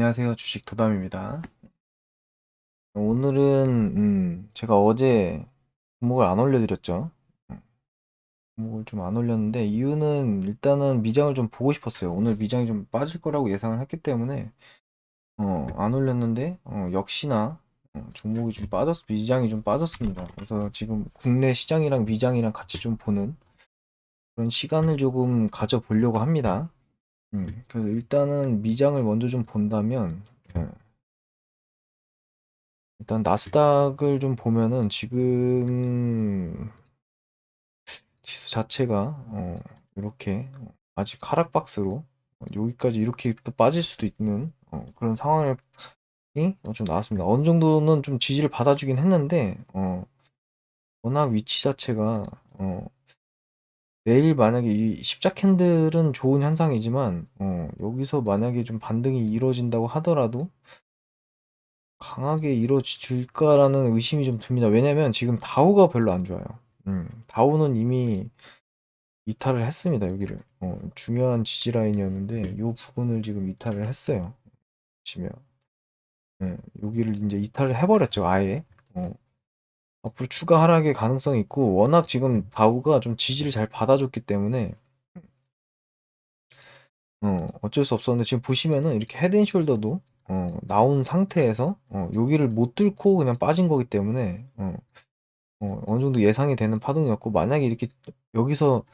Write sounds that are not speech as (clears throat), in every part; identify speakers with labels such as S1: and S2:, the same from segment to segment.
S1: 안녕하세요. 주식 도담입니다. 오늘은 음, 제가 어제 종목을 안 올려드렸죠. 음, 종목을 좀 안 올렸는데 이유는 일단은 미장을 좀 보고 싶었어요. 오늘 미장이 좀 빠질 거라고 예상을 했기 때문에 어, 안 올렸는데 어, 역시나 어, 종목이 좀 빠졌, 미장이 좀 빠졌습니다. 그래서 지금 국내 시장이랑 미장이랑 같이 좀 보는 그런 시간을 조금 가져보려고 합니다. 음, 그래서 일단은 미장을 먼저 좀 본다면, 예, 일단 나스닥을 좀 보면은 지금 지수 자체가 어, 이렇게 아직 하락박스로 어, 여기까지 이렇게 또 빠질 수도 있는 어, 그런 상황이 어, 좀 나왔습니다. 어느 정도는 좀 지지를 받아주긴 했는데, 어, 워낙 위치 자체가 어, 내일 만약에 이 십자 캔들은 좋은 현상이지만 어, 여기서 만약에 좀 반등이 이루어진다고 하더라도 강하게 이루어질까라는 의심이 좀 듭니다. 왜냐면 지금 다우가 별로 안 좋아요. 음, 다우는 이미 이탈을 했습니다. 여기를 어, 중요한 지지 라인이었는데 이 부분을 지금 이탈을 했어요. 보시면 예, 여기를 이제 이탈을 해 버렸죠. 아예 어, 앞으로 추가 하락의 가능성이 있고 워낙 지금 다우가 좀 지지를 잘 받아줬기 때문에 어, 어쩔 수 없었는데 지금 보시면은 이렇게 헤드앤숄더도 어, 나온 상태에서 어, 여기를 못 뚫고 그냥 빠진 거기 때문에 어, 어, 어느 정도 예상이 되는 파동이었고 만약에 이렇게 여기서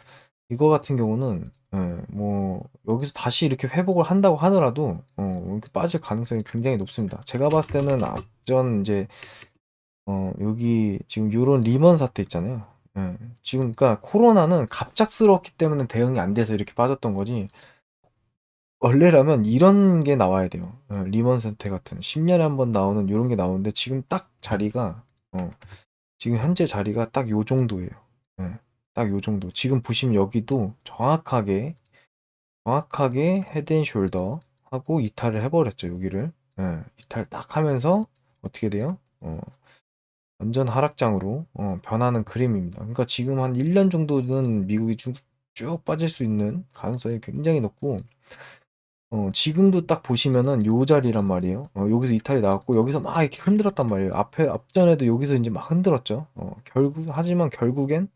S1: 이거 같은 경우는 예, 뭐 여기서 다시 이렇게 회복을 한다고 하더라도 어, 이렇게 빠질 가능성이 굉장히 높습니다. 제가 봤을 때는 앞전 이제 어, 여기 지금 요런 리먼 사태 있잖아요. 예, 지금 그러니까 코로나는 갑작스러웠기 때문에 대응이 안 돼서 이렇게 빠졌던 거지. 원래라면 이런 게 나와야 돼요. 어, 리먼 사태 같은 10년에 한번 나오는 이런 게 나오는데 지금 딱 자리가 어, 지금 현재 자리가 딱 요 정도예요. 예, 딱 요 정도. 지금 보시면 여기도 정확하게 정확하게 헤드앤숄더 하고 이탈을 해버렸죠. 여기를 예, 이탈 딱 하면서 어떻게 돼요? 어, 완전 하락장으로 어, 변하는 그림입니다. 그러니까 지금 한 1년 정도는 미국이 쭉, 쭉 빠질 수 있는 가능성이 굉장히 높고 어, 지금도 딱 보시면은 요 자리란 말이에요. 어, 여기서 이탈이 나왔고 여기서 막 이렇게 흔들었단 말이에요. 앞에 앞전에도 여기서 이제 막 흔들었죠. 어, 결국 하지만 결국엔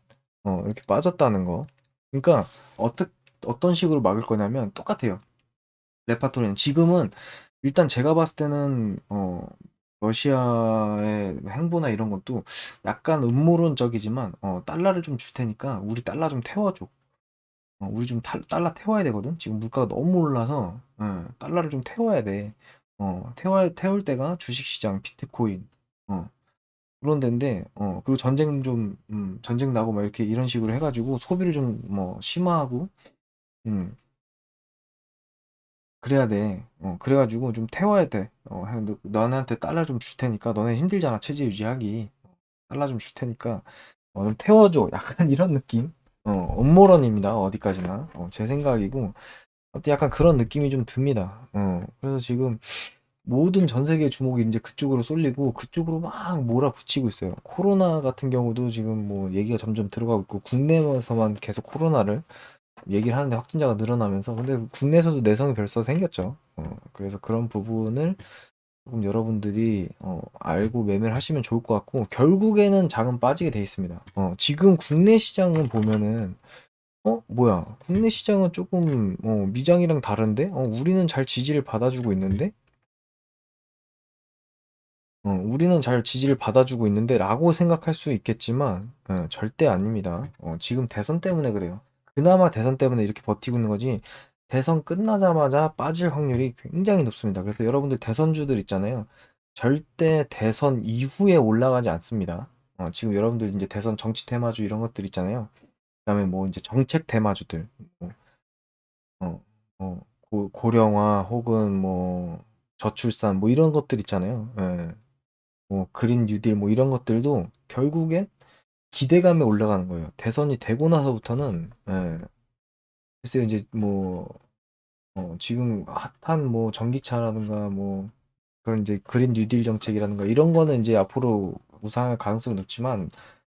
S1: 어, 이렇게 빠졌다는 거. 그러니까 어떻 어떤 식으로 막을 거냐면 똑같아요. 레파토리는 지금은 일단 제가 봤을 때는 어, 러시아의 행보나 이런 것도 약간 음모론적이지만 어, 달러를 좀 줄 테니까 우리 달러 좀 태워줘. 어, 우리 좀 탈, 달러 태워야 되거든. 지금 물가가 너무 올라서 어, 달러를 좀 태워야 돼. 어, 태워 태울 때가 주식시장, 비트코인, 어, 그런 데인데, 어, 그리고 전쟁 좀 음, 전쟁 나고 막 이렇게 이런 식으로 해가지고 소비를 좀 뭐 심화하고, 음, 그래야 돼. 어, 그래가지고 좀 태워야 돼. 어, 형, 너, 너네한테 달러 좀 줄 테니까 너네 힘들잖아 체제 유지하기. 달러 좀 줄 테니까 어, 좀 태워줘. (laughs) 약간 이런 느낌. 어, 음모론입니다. 어디까지나. 어, 제 생각이고. 아무튼 약간 그런 느낌이 좀 듭니다. 어, 그래서 지금 모든 전 세계 주목이 이제 그쪽으로 쏠리고 그쪽으로 막 몰아붙이고 있어요. 코로나 같은 경우도 지금 뭐 얘기가 점점 들어가고 있고 국내에서만 계속 코로나를 얘기를 하는데 확진자가 늘어나면서 근데 국내에서도 내성이 벌써 생겼죠. 어, 그래서 그런 부분을 조금 여러분들이 어, 알고 매매를 하시면 좋을 것 같고 결국에는 장은 빠지게 돼 있습니다. 어, 지금 국내 시장은 보면은 어 뭐야 국내 시장은 조금 어, 미장이랑 다른데 어, 우리는 잘 지지를 받아주고 있는데 어, 우리는 잘 지지를 받아주고 있는데 라고 생각할 수 있겠지만 어, 절대 아닙니다. 어, 지금 대선 때문에 그래요. 그나마 대선 때문에 이렇게 버티고 있는 거지 대선 끝나자마자 빠질 확률이 굉장히 높습니다. 그래서 여러분들 대선주들 있잖아요. 절대 대선 이후에 올라가지 않습니다. 어, 지금 여러분들 이제 대선 정치 테마주 이런 것들 있잖아요. 그다음에 뭐 이제 정책 테마주들, 뭐, 어, 어, 고, 고령화 혹은 뭐 저출산 뭐 이런 것들 있잖아요. 예. 뭐 그린 뉴딜 뭐 이런 것들도 결국엔 기대감에 올라가는 거예요. 대선이 되고 나서부터는 예. 글쎄요 이제 뭐 어, 지금 핫한 뭐 전기차라든가 뭐 그런 이제 그린 뉴딜 정책이라든가 이런 거는 이제 앞으로 우상할 가능성이 높지만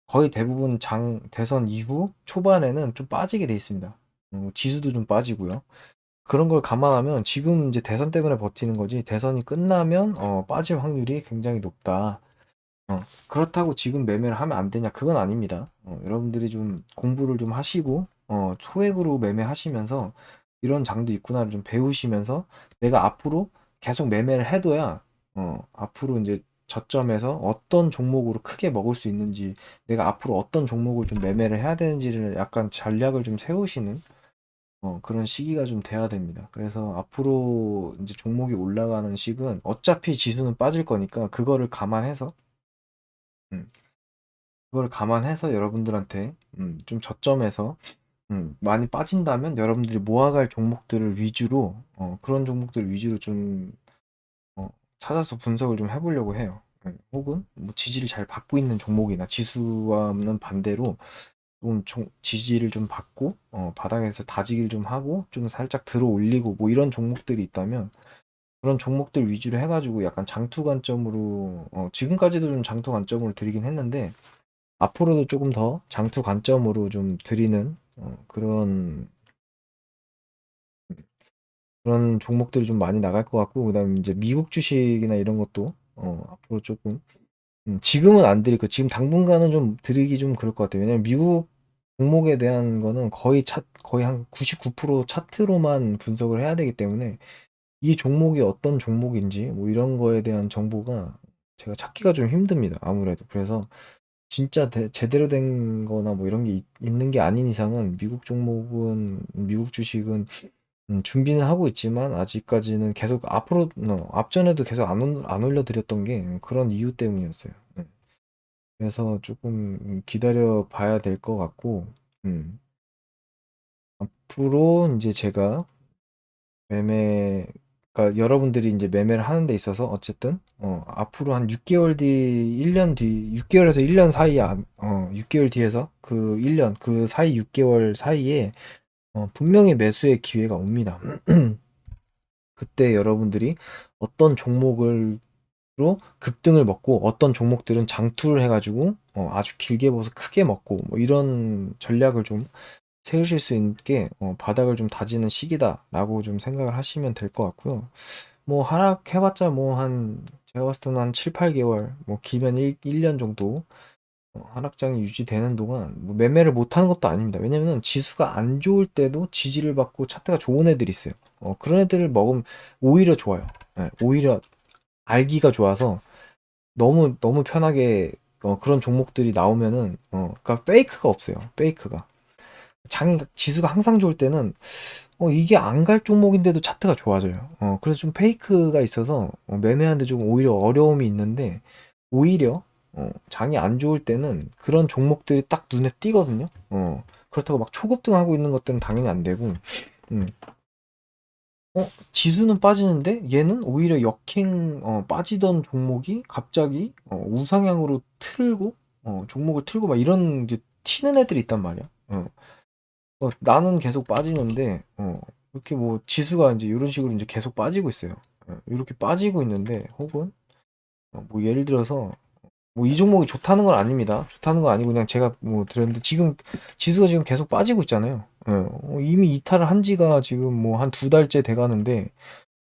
S1: 거의 대부분 장 대선 이후 초반에는 좀 빠지게 돼 있습니다. 어, 지수도 좀 빠지고요. 그런 걸 감안하면 지금 이제 대선 때문에 버티는 거지 대선이 끝나면 어, 빠질 확률이 굉장히 높다. 어, 그렇다고 지금 매매를 하면 안 되냐? 그건 아닙니다. 어, 여러분들이 좀 공부를 좀 하시고 어, 소액으로 매매하시면서 이런 장도 있구나를 좀 배우시면서 내가 앞으로 계속 매매를 해둬야 어, 앞으로 이제 저점에서 어떤 종목으로 크게 먹을 수 있는지 내가 앞으로 어떤 종목을 좀 매매를 해야 되는지를 약간 전략을 좀 세우시는 어, 그런 시기가 좀 돼야 됩니다. 그래서 앞으로 이제 종목이 올라가는 식은 어차피 지수는 빠질 거니까 그거를 감안해서 음, 그걸 감안해서 여러분들한테 음, 좀 저점에서 음, 많이 빠진다면 여러분들이 모아갈 종목들을 위주로 어, 그런 종목들 위주로 좀 어, 찾아서 분석을 좀 해보려고 해요. 음, 혹은 뭐 지지를 잘 받고 있는 종목이나 지수와는 반대로 좀 종- 지지를 좀 받고 어, 바닥에서 다지기를 좀 하고 좀 살짝 들어 올리고 뭐 이런 종목들이 있다면 그런 종목들 위주로 해가지고 약간 장투 관점으로 어, 지금까지도 좀 장투 관점으로 드리긴 했는데 앞으로도 조금 더 장투 관점으로 좀 드리는 어, 그런 그런 종목들이 좀 많이 나갈 것 같고 그다음에 이제 미국 주식이나 이런 것도 어, 앞으로 조금 음, 지금은 안 드릴 거 지금 당분간은 좀 드리기 좀 그럴 것 같아요. 왜냐면 미국 종목에 대한 거는 거의 차, 거의 한 99% 차트로만 분석을 해야 되기 때문에 이 종목이 어떤 종목인지 뭐 이런 거에 대한 정보가 제가 찾기가 좀 힘듭니다. 아무래도. 그래서 진짜 대- 제대로 된 거나 뭐 이런 게 있, 있는 게 아닌 이상은 미국 종목은 미국 주식은 음, 준비는 하고 있지만 아직까지는 계속 앞으로 어, 앞전에도 계속 안, 올- 안 올려드렸던 게 그런 이유 때문이었어요. 네. 그래서 조금 기다려 봐야 될 것 같고 음, 앞으로 이제 제가 매매 그러니까 여러분들이 이제 매매를 하는 데 있어서 어쨌든 어, 앞으로 한 6개월 뒤, 1년 뒤, 6개월에서 1년 사이에 안- 어, 6개월 뒤에서 그 1년 그 사이 6개월 사이에 어, 분명히 매수의 기회가 옵니다. (clears throat) 그때 여러분들이 어떤 종목을 로 급등을 먹고 어떤 종목들은 장투를 해가지고 어, 아주 길게 보서 크게 먹고 뭐 이런 전략을 좀 세우실 수 있게 어, 바닥을 좀 다지는 시기다라고 좀 생각을 하시면 될 것 같고요. 뭐 하락해봤자 뭐 한 제가 봤을 때는 한 7, 8개월 뭐 길면 1, 1년 정도 어, 하락장이 유지되는 동안 뭐 매매를 못하는 것도 아닙니다. 왜냐면은 지수가 안 좋을 때도 지지를 받고 차트가 좋은 애들이 있어요. 어, 그런 애들을 먹으면 오히려 좋아요. 예, 오히려 알기가 좋아서 너무 너무 편하게 어, 그런 종목들이 나오면은 어, 그러니까 페이크가 없어요. 페이크가. 장이 지수가 항상 좋을 때는 어, 이게 안 갈 종목인데도 차트가 좋아져요. 어, 그래서 좀 페이크가 있어서 어, 매매하는데 좀 오히려 어려움이 있는데 오히려 어, 장이 안 좋을 때는 그런 종목들이 딱 눈에 띄거든요. 어, 그렇다고 막 초급등하고 있는 것들은 당연히 안 되고 음. 어, 지수는 빠지는데 얘는 오히려 역행 어, 빠지던 종목이 갑자기 어, 우상향으로 틀고 어, 종목을 틀고 막 이런 게 튀는 애들이 있단 말이야. 어. 어, 나는 계속 빠지는데 어, 이렇게 뭐 지수가 이제 이런 식으로 이제 계속 빠지고 있어요. 어, 이렇게 빠지고 있는데 혹은 어, 뭐 예를 들어서 뭐 이 종목이 좋다는 건 아닙니다. 좋다는 건 아니고 그냥 제가 뭐 들었는데 지금 지수가 지금 계속 빠지고 있잖아요. 예, 어, 이미 이탈을 한 지가 지금 뭐 한 두 달째 돼 가는데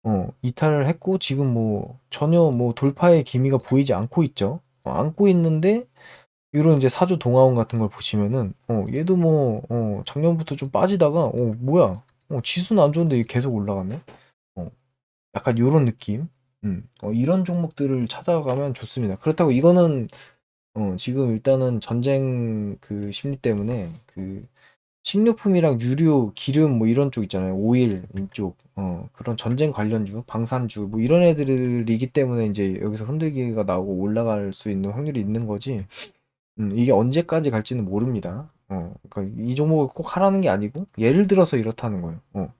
S1: 어, 이탈을 했고 지금 뭐 전혀 뭐 돌파의 기미가 보이지 않고 있죠. 어, 않고 있는데 이런 이제 사조 동아원 같은 걸 보시면은 어, 얘도 뭐 어, 작년부터 좀 빠지다가 어, 뭐야? 어, 지수는 안 좋은데 계속 올라가네. 어, 약간 요런 느낌. 음, 어, 이런 종목들을 찾아가면 좋습니다. 그렇다고 이거는 어, 지금 일단은 전쟁 그 심리 때문에 그 식료품이랑 유류, 기름 뭐 이런 쪽 있잖아요. 오일 이쪽 어, 그런 전쟁 관련주, 방산주 뭐 이런 애들이기 때문에 이제 여기서 흔들기가 나오고 올라갈 수 있는 확률이 있는 거지. 음, 이게 언제까지 갈지는 모릅니다. 어, 그러니까 이 종목을 꼭 하라는 게 아니고 예를 들어서 이렇다는 거예요. 어,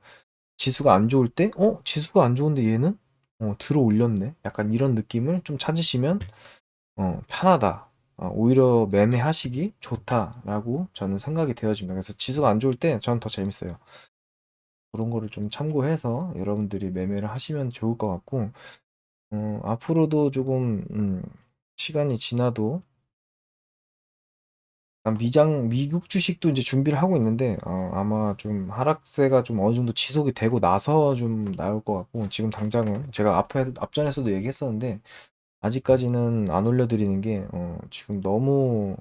S1: 지수가 안 좋을 때, 어, 지수가 안 좋은데 얘는 어, 들어 올렸네. 약간 이런 느낌을 좀 찾으시면 어, 편하다. 어, 오히려 매매하시기 좋다라고 저는 생각이 되어집니다. 그래서 지수가 안 좋을 때 저는 더 재밌어요. 그런 거를 좀 참고해서 여러분들이 매매를 하시면 좋을 것 같고, 어, 앞으로도 조금, 음, 시간이 지나도 난 미장 미국 주식도 이제 준비를 하고 있는데 어, 아마 좀 하락세가 좀 어느 정도 지속이 되고 나서 좀 나올 것 같고 지금 당장은 제가 앞에 앞전에서도 얘기했었는데 아직까지는 안 올려드리는 게 어, 지금 너무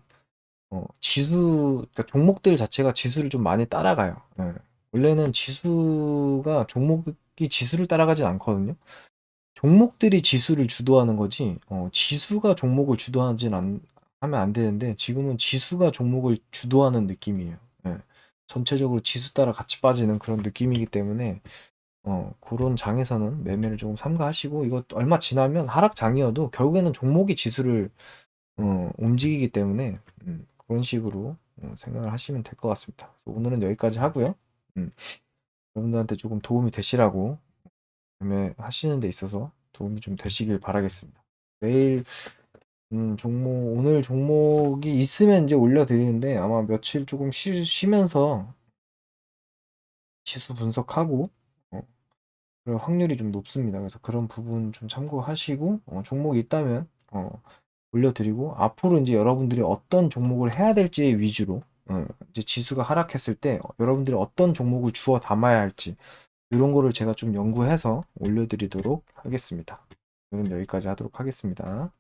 S1: 어, 지수 그러니까 종목들 자체가 지수를 좀 많이 따라가요. 예. 원래는 지수가 종목이 지수를 따라가진 않거든요. 종목들이 지수를 주도하는 거지 어, 지수가 종목을 주도하진 않, 하면 안 되는데 지금은 지수가 종목을 주도하는 느낌이에요. 예. 전체적으로 지수 따라 같이 빠지는 그런 느낌이기 때문에 어, 그런 장에서는 매매를 조금 삼가하시고 이거 얼마 지나면 하락장이어도 결국에는 종목이 지수를 어, 움직이기 때문에 음, 그런 식으로 어, 생각을 하시면 될 것 같습니다. 오늘은 여기까지 하고요. 음, 여러분들한테 조금 도움이 되시라고 매매 하시는 데 있어서 도움이 좀 되시길 바라겠습니다. 내일 음, 종목 오늘 종목이 있으면 이제 올려드리는데 아마 며칠 조금 쉬, 쉬면서 지수 분석하고 어, 확률이 좀 높습니다. 그래서 그런 부분 좀 참고하시고 어, 종목이 있다면 어, 올려드리고 앞으로 이제 여러분들이 어떤 종목을 해야 될지 위주로 어, 이제 지수가 하락했을 때 어, 여러분들이 어떤 종목을 주워 담아야 할지 이런 거를 제가 좀 연구해서 올려드리도록 하겠습니다. 오늘 여기까지 하도록 하겠습니다.